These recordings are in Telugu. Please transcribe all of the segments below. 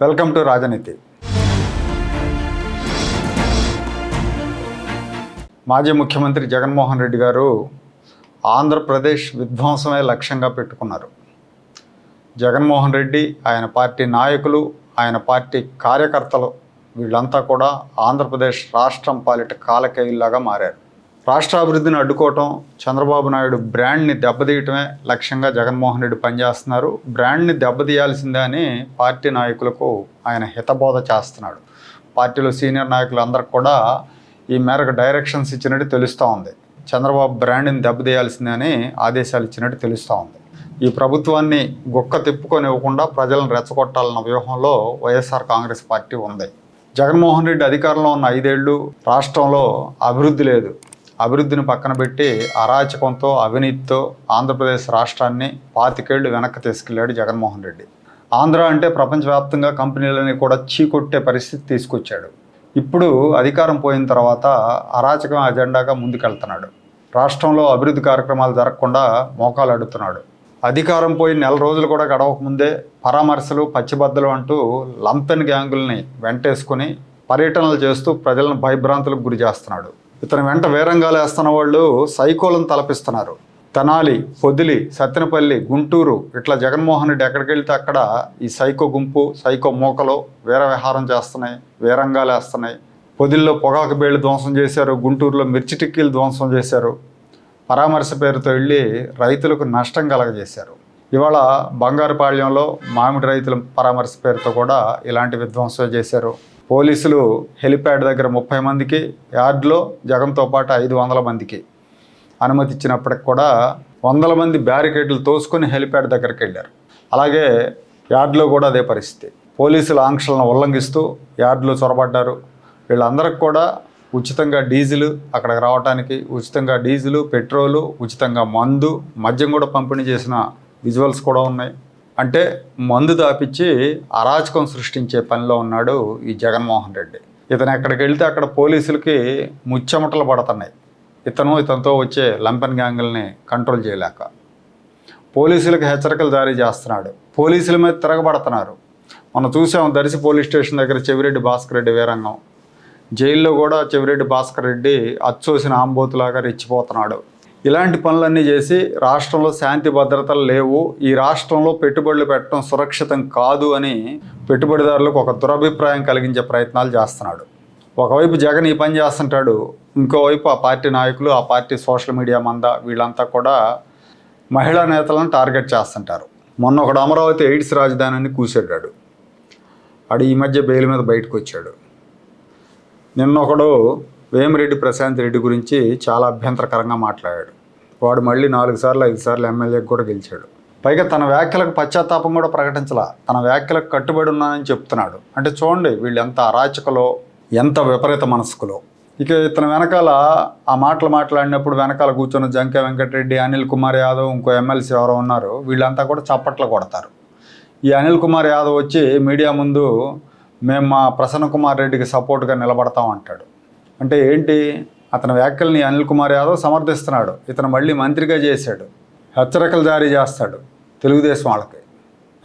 వెల్కమ్ టు రాజనీతి. మాజీ ముఖ్యమంత్రి జగన్మోహన్ రెడ్డి గారు ఆంధ్రప్రదేశ్ విధ్వంసమే లక్ష్యంగా పెట్టుకున్నారు. జగన్మోహన్ రెడ్డి ఆయన పార్టీ నాయకులు ఆయన పార్టీ కార్యకర్తలు వీళ్ళంతా కూడా ఆంధ్రప్రదేశ్ రాష్ట్రం పాలిట కాలకేయుల్లాగా మారారు. రాష్ట్ర అభివృద్ధిని అడ్డుకోవటం చంద్రబాబు నాయుడు బ్రాండ్ని దెబ్బతీయటమే లక్ష్యంగా జగన్మోహన్ రెడ్డి పనిచేస్తున్నారు. బ్రాండ్ని దెబ్బతీయాల్సిందే అని పార్టీ నాయకులకు ఆయన హితబోధ చేస్తున్నాడు. పార్టీలో సీనియర్ నాయకులు అందరికి కూడా ఈ మేరకు డైరెక్షన్స్ ఇచ్చినట్టు తెలుస్తూ ఉంది. చంద్రబాబు బ్రాండ్ని దెబ్బతీయాల్సిందే అని ఆదేశాలు ఇచ్చినట్టు తెలుస్తూ ఉంది. ఈ ప్రభుత్వాన్ని గొక్క తిప్పుకొని ఇవ్వకుండా ప్రజలను రెచ్చగొట్టాలన్న వ్యూహంలో వైఎస్ఆర్ కాంగ్రెస్ పార్టీ ఉంది. జగన్మోహన్ రెడ్డి అధికారంలో ఉన్న ఐదేళ్ళు రాష్ట్రంలో అభివృద్ధి లేదు. అభివృద్ధిని పక్కన పెట్టి అరాచకంతో అవినీతితో ఆంధ్రప్రదేశ్ రాష్ట్రాన్ని పాతికేళ్ళు వెనక్కి తీసుకెళ్ళాడు జగన్మోహన్ రెడ్డి. ఆంధ్ర అంటే ప్రపంచవ్యాప్తంగా కంపెనీలని కూడా చీకొట్టే పరిస్థితి తీసుకొచ్చాడు. ఇప్పుడు అధికారం పోయిన తర్వాత అరాచకం అజెండాగా ముందుకెళ్తున్నాడు. రాష్ట్రంలో అభివృద్ధి కార్యక్రమాలు జరగకుండా మోకాలు అడుగుతున్నాడు. అధికారం పోయి నెల రోజులు కూడా గడవక ముందే పరామర్శలు పచ్చిబద్దలు అంటూ లంపెన్ గ్యాంగుల్ని వెంటేసుకుని పర్యటనలు చేస్తూ ప్రజలను భయభ్రాంతులకు గురి చేస్తున్నాడు. ఇతని వెంట వేరంగాలు వేస్తున్న వాళ్ళు సైకోలను తలపిస్తున్నారు. తెనాలి పొదిలి సత్తెనపల్లి గుంటూరు ఇట్లా జగన్మోహన్ రెడ్డి ఎక్కడికి వెళ్తే అక్కడ ఈ సైకో గుంపు సైకో మూకలు వీర విహారం చేస్తున్నాయి వీరంగాలు వేస్తున్నాయి. పొదిల్లో పొగాకు బేళ్ళు ధ్వంసం చేశారు గుంటూరులో మిర్చి టిక్కీలు ధ్వంసం చేశారు. పరామర్శ పేరుతో వెళ్ళి రైతులకు నష్టం కలగజేశారు. ఇవాళ బంగారుపాళ్యంలో మామిడి రైతుల పరామర్శ పేరుతో కూడా ఇలాంటి విధ్వంసం చేశారు. పోలీసులు హెలిప్యాడ్ దగ్గర ముప్పై మందికి యార్డ్లో జగన్తో పాటు ఐదు వందల మందికి అనుమతి ఇచ్చినప్పటికి కూడా వందల మంది బ్యారికేడ్లు తోసుకొని హెలిప్యాడ్ దగ్గరికి వెళ్ళారు. అలాగే యార్డ్లో కూడా అదే పరిస్థితి. పోలీసుల ఆంక్షలను ఉల్లంఘిస్తూ యార్డ్లో చొరబడ్డారు. వీళ్ళందరికి కూడా ఉచితంగా డీజిల్ అక్కడికి రావడానికి ఉచితంగా డీజిలు పెట్రోలు ఉచితంగా మందు మద్యం కూడా పంపిణీ చేసిన విజువల్స్ కూడా ఉన్నాయి. అంటే మందు దాపించి అరాచకం సృష్టించే పనిలో ఉన్నాడు ఈ జగన్మోహన్ రెడ్డి. ఇతను ఎక్కడికి వెళ్తే అక్కడ పోలీసులకి ముచ్చెమటలు పడుతున్నాయి. ఇతను ఇతనితో వచ్చే లంపెన్ గ్యాంగుల్ని కంట్రోల్ చేయలేక. పోలీసులకు హెచ్చరికలు జారీ చేస్తున్నాడు. పోలీసుల మీద తిరగబడుతున్నారు. మనం చూసాం దర్శి పోలీస్ స్టేషన్ దగ్గర చెవిరెడ్డి భాస్కర్ రెడ్డి వీరంగం. జైల్లో కూడా చెవిరెడ్డి భాస్కర్ రెడ్డి అచ్చోసిన ఆంబోతులాగా రెచ్చిపోతున్నాడు. ఇలాంటి పనులన్నీ చేసి రాష్ట్రంలో శాంతి భద్రతలు లేవు. ఈ రాష్ట్రంలో పెట్టుబడులు పెట్టడం సురక్షితం కాదు అని పెట్టుబడిదారులకు ఒక దురభిప్రాయం కలిగించే ప్రయత్నాలు చేస్తున్నాడు. ఒకవైపు జగన్ ఈ పని చేస్తుంటాడు. ఇంకోవైపు ఆ పార్టీ నాయకులు ఆ పార్టీ సోషల్ మీడియా మంద వీళ్ళంతా కూడా మహిళా నేతలను టార్గెట్ చేస్తుంటారు. మొన్న ఒకడు అమరావతి ఎయిడ్స్ రాజధానిని అని కూసాడాడు ఈ మధ్య బెయిల్ మీద బయటకు వచ్చాడు నిన్న ఒకడు వేమిరెడ్డి ప్రశాంత్ రెడ్డి గురించి చాలా అభ్యంతరకరంగా మాట్లాడాడు. వాడు మళ్ళీ నాలుగు సార్లు ఐదు సార్లు ఎమ్మెల్యేకి కూడా గెలిచాడు. పైగా తన వ్యాఖ్యలకు పశ్చాత్తాపం కూడా ప్రకటించలా. తన వ్యాఖ్యలకు కట్టుబడి ఉన్నానని చెప్తున్నాడు. అంటే చూడండి వీళ్ళు ఎంత అరాచకలో ఎంత విపరీత మనస్కులో. ఇక ఇతను వెనకాల ఆ మాటలు మాట్లాడినప్పుడు వెనకాల కూర్చున్న జంకే వెంకటరెడ్డి అనిల్ కుమార్ యాదవ్ ఇంకో ఎమ్మెల్సీ ఎవరో ఉన్నారు. వీళ్ళంతా కూడా చప్పట్లు కొడతారు. ఈ అనిల్ కుమార్ యాదవ్ వచ్చి మీడియా ముందు మేము మా ప్రసన్న కుమార్ రెడ్డికి సపోర్ట్గా నిలబడతాం అంటాడు. అంటే ఏంటి? అతని వ్యాఖ్యల్ని అనిల్ కుమార్ యాదవ్ సమర్థిస్తున్నాడు. ఇతను మళ్ళీ మంత్రిగా చేశాడు. హెచ్చరికలు జారీ చేస్తాడు తెలుగుదేశం వాళ్ళకి.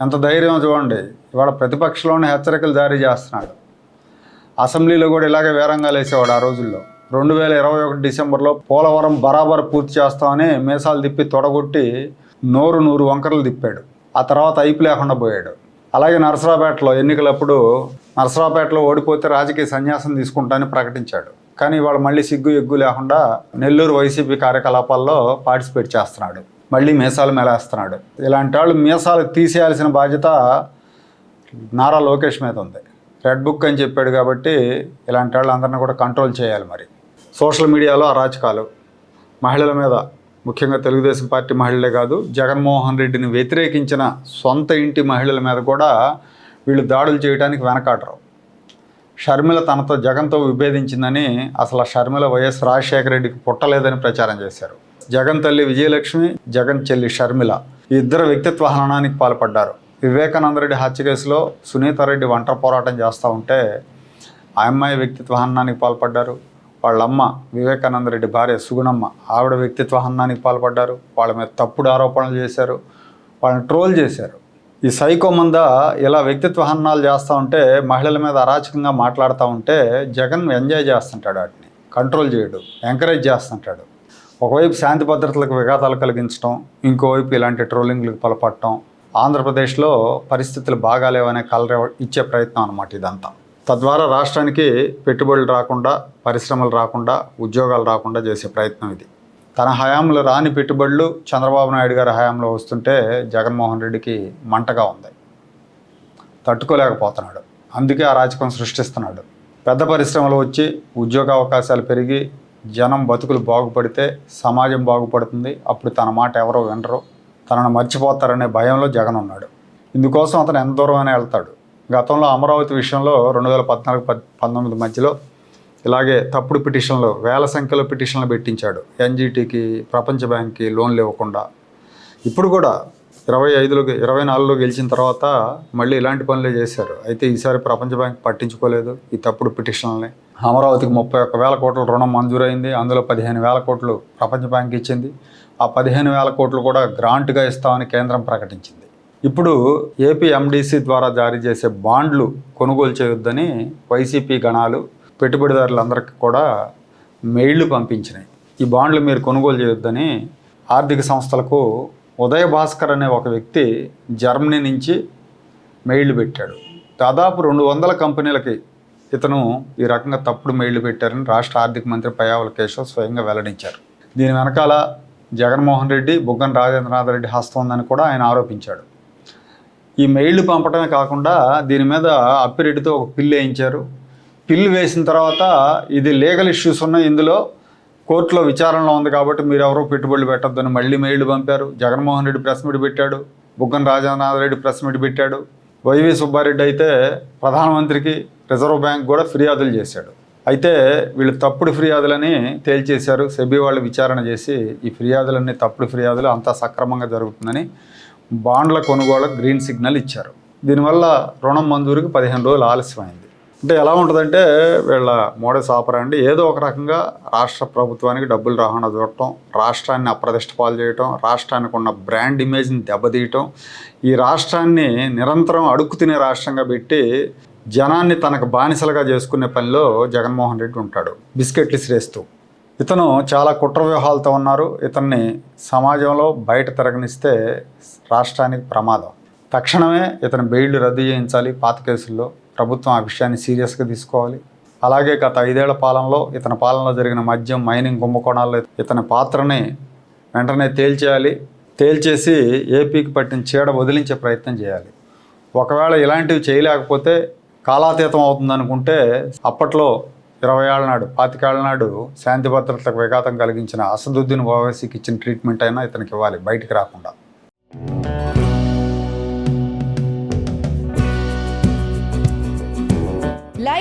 ఎంత ధైర్యం చూడండి. ఇవాళ ప్రతిపక్షంలోనే హెచ్చరికలు జారీ చేస్తున్నాడు. అసెంబ్లీలో కూడా ఇలాగే వేరంగాలు వేసేవాడు ఆ రోజుల్లో. రెండు వేల ఇరవై ఒకటి డిసెంబర్లో పోలవరం బరాబర్ పూర్తి చేస్తామని మీసాలు తిప్పి తొడగొట్టి నోరు నూరు వంకరలు తిప్పాడు. ఆ తర్వాత అయిపు లేకుండా పోయాడు. అలాగే నరసరావుపేటలో ఎన్నికలప్పుడు నరసరావుపేటలో ఓడిపోతే రాజకీయ సన్యాసం తీసుకుంటానని ప్రకటించాడు. కానీ ఇవాళ మళ్ళీ సిగ్గు ఎగ్గు లేకుండా నెల్లూరు వైసీపీ కార్యకలాపాల్లో పార్టిసిపేట్ చేస్తున్నాడు. మళ్ళీ మీసాలు మేలేస్తున్నాడు. ఇలాంటి వాళ్ళు మీసాలు తీసేయాల్సిన బాధ్యత నారా లోకేష్ మీద ఉంది. రెడ్ బుక్ అని చెప్పాడు కాబట్టి ఇలాంటి వాళ్ళందరినీ కూడా కంట్రోల్ చేయాలి మరి. సోషల్ మీడియాలో అరాచకాలు మహిళల మీద ముఖ్యంగా తెలుగుదేశం పార్టీ మహిళలే కాదు జగన్మోహన్ రెడ్డిని వ్యతిరేకించిన సొంత ఇంటి మహిళల మీద కూడా వీళ్ళు దాడులు చేయడానికి వెనకాడరు. షర్మిల తనతో జగన్తో విభేదించిందని అసలు షర్మిల వైఎస్ రాజశేఖర రెడ్డికి పుట్టలేదని ప్రచారం చేశారు. జగన్ తల్లి విజయలక్ష్మి జగన్ చెల్లి షర్మిల ఈ ఇద్దరు వ్యక్తిత్వ హననానికి పాల్పడ్డారు. వివేకానంద రెడ్డి హత్య కేసులో సునీతారెడ్డి ఒంటరి పోరాటం చేస్తూ ఉంటే ఆ అమ్మాయి వ్యక్తిత్వ హననానికి పాల్పడ్డారు. వాళ్ళమ్మ వివేకానంద రెడ్డి భార్య సుగుణమ్మ ఆవిడ వ్యక్తిత్వ హననానికి పాల్పడ్డారు. వాళ్ళ మీద తప్పుడు ఆరోపణలు చేశారు. వాళ్ళని ట్రోల్ చేశారు. ఈ సైకో మంద ఇలా వ్యక్తిత్వ హన్నాలు చేస్తూ ఉంటే మహిళల మీద అరాచకంగా మాట్లాడుతూ ఉంటే జగన్ ఎంజాయ్ చేస్తుంటాడు వాటిని. కంట్రోల్ చేయడు. ఎంకరేజ్ చేస్తుంటాడు. ఒకవైపు శాంతి భద్రతలకు విఘాతాలు కలిగించడం ఇంకోవైపు ఇలాంటి ట్రోలింగ్లకు పాల్పడటం ఆంధ్రప్రదేశ్లో పరిస్థితులు బాగాలేవనే కలర ఇచ్చే ప్రయత్నం అనమాట ఇదంతా. తద్వారా రాష్ట్రానికి పెట్టుబడులు రాకుండా పరిశ్రమలు రాకుండా ఉద్యోగాలు రాకుండా చేసే ప్రయత్నం ఇది. తన హయాంలో రాని పెట్టుబడులు చంద్రబాబు నాయుడు గారి హయాంలో వస్తుంటే జగన్మోహన్ రెడ్డికి మంటగా ఉంది. తట్టుకోలేకపోతున్నాడు. అందుకే ఆ రాజకం సృష్టిస్తున్నాడు. పెద్ద పరిశ్రమలు వచ్చి ఉద్యోగ అవకాశాలు పెరిగి జనం బతుకులు బాగుపడితే సమాజం బాగుపడుతుంది. అప్పుడు తన మాట ఎవరో వినరు. తనను మర్చిపోతారనే భయంలో జగన్ ఉన్నాడు. ఇందుకోసం అతను ఎంత దూరమైనా వెళ్తాడు. గతంలో అమరావతి విషయంలో రెండు వేల పద్నాలుగు పద్ పంతొమ్మిది మధ్యలో ఇలాగే తప్పుడు పిటిషన్లు వేల సంఖ్యలో పిటిషన్లు పెట్టించాడు. ఎన్జీటీకి ప్రపంచ బ్యాంక్కి లోన్లు ఇవ్వకుండా. ఇప్పుడు కూడా ఇరవై ఐదులో ఇరవై నాలుగులో గెలిచిన తర్వాత మళ్ళీ ఇలాంటి పనులే చేశారు. అయితే ఈసారి ప్రపంచ బ్యాంక్ పట్టించుకోలేదు ఈ తప్పుడు పిటిషన్లని. అమరావతికి ముప్పై ఒక్క వేల కోట్ల రుణం మంజూరైంది. అందులో పదిహేను వేల కోట్లు ప్రపంచ బ్యాంక్ ఇచ్చింది. ఆ పదిహేను వేల కోట్లు కూడా గ్రాంట్గా ఇస్తామని కేంద్రం ప్రకటించింది. ఇప్పుడు ఏపీ ద్వారా జారీ చేసే బాండ్లు కొనుగోలు చేయొద్దని వైసీపీ గణాలు పెట్టుబడిదారులందరికీ కూడా మెయిళ్ళు పంపించినాయి. ఈ బాండ్లు మీరు కొనుగోలు చేయొద్దని ఆర్థిక సంస్థలకు ఉదయ భాస్కర్ అనే ఒక వ్యక్తి జర్మనీ నుంచి మెయిళ్ళు పెట్టాడు. దాదాపు రెండు వందల కంపెనీలకి ఇతను ఈ రకంగా తప్పుడు మెయిళ్ళు పెట్టారని రాష్ట్ర ఆర్థిక మంత్రి పయావుల కేశవ్ స్వయంగా వెల్లడించారు. దీని వెనకాల జగన్మోహన్ రెడ్డి బుగ్గన రాజేంద్రనాథ్ రెడ్డి హస్తం ఉందని కూడా ఆయన ఆరోపించాడు. ఈ మెయిళ్ళు పంపడమే కాకుండా దీని మీద అప్పిరెడ్డితో ఒక పిల్లు వేయించారు. పిల్లు వేసిన తర్వాత ఇది లీగల్ ఇష్యూస్ ఉన్నాయి ఇందులో. కోర్టులో విచారణలో ఉంది కాబట్టి మీరు ఎవరో పెట్టుబడులు పెట్టొద్దని మళ్ళీ మెయిల్ పంపారు. జగన్మోహన్ రెడ్డి ప్రెస్ మీట్ పెట్టాడు. బుగ్గన రాజేంద్రనాథ్ రెడ్డి ప్రెస్ మీట్ పెట్టాడు. వైవి సుబ్బారెడ్డి అయితే ప్రధానమంత్రికి రిజర్వ్ బ్యాంక్ కూడా ఫిర్యాదులు చేశాడు. అయితే వీళ్ళు తప్పుడు ఫిర్యాదులని తేల్చేశారు. సెబీ వాళ్ళు విచారణ చేసి ఈ ఫిర్యాదులన్నీ తప్పుడు ఫిర్యాదులు అంతా సక్రమంగా జరుగుతుందని బాండ్ల కొనుగోలుకు గ్రీన్ సిగ్నల్ ఇచ్చారు. దీనివల్ల రుణం మంజూరుకి పదిహేను రోజులు ఆలస్యమైంది. అంటే ఎలా ఉంటుందంటే వీళ్ళ మోడస్ ఆపరండి ఏదో ఒక రకంగా రాష్ట్ర ప్రభుత్వానికి డబ్బులు రాకుండా చూడటం రాష్ట్రాన్ని అప్రదిష్ట పాలు చేయటం రాష్ట్రానికి ఉన్న బ్రాండ్ ఇమేజ్ని దెబ్బతీయటం ఈ రాష్ట్రాన్ని నిరంతరం అడుక్కు తినే రాష్ట్రంగా పెట్టి జనాన్ని తనకు బానిసలుగా చేసుకునే పనిలో జగన్మోహన్ రెడ్డి ఉంటాడు. బిస్కెట్లు శ్రేస్తూ ఇతను చాలా కుట్ర వ్యూహాలతో ఉన్నారు. ఇతన్ని సమాజంలో బయట తిరగనిస్తే రాష్ట్రానికి ప్రమాదం. తక్షణమే ఇతని బెయిల్ రద్దు చేయించాలి పాత కేసుల్లో. ప్రభుత్వం ఆ విషయాన్ని సీరియస్గా తీసుకోవాలి. అలాగే గత ఐదేళ్ళ పాలనలో ఇతని పాలనలో జరిగిన మద్యం మైనింగ్ కుంభకోణాల్లో ఇతని పాత్రని వెంటనే తేల్చేయాలి. తేల్చేసి ఏపీకి పట్టిన చీడ వదిలించే ప్రయత్నం చేయాలి. ఒకవేళ ఇలాంటివి చేయలేకపోతే కాలాతీతం అవుతుందనుకుంటే అప్పట్లో ఇరవై ఏళ్ళ నాడు పాతికేళ్ళ నాడు శాంతి భద్రతలకు విఘాతం కలిగించిన అసదుద్దీన్ ఓవైసీకి ఇచ్చిన ట్రీట్మెంట్ అయినా ఇతనికి ఇవ్వాలి బయటికి రాకుండా.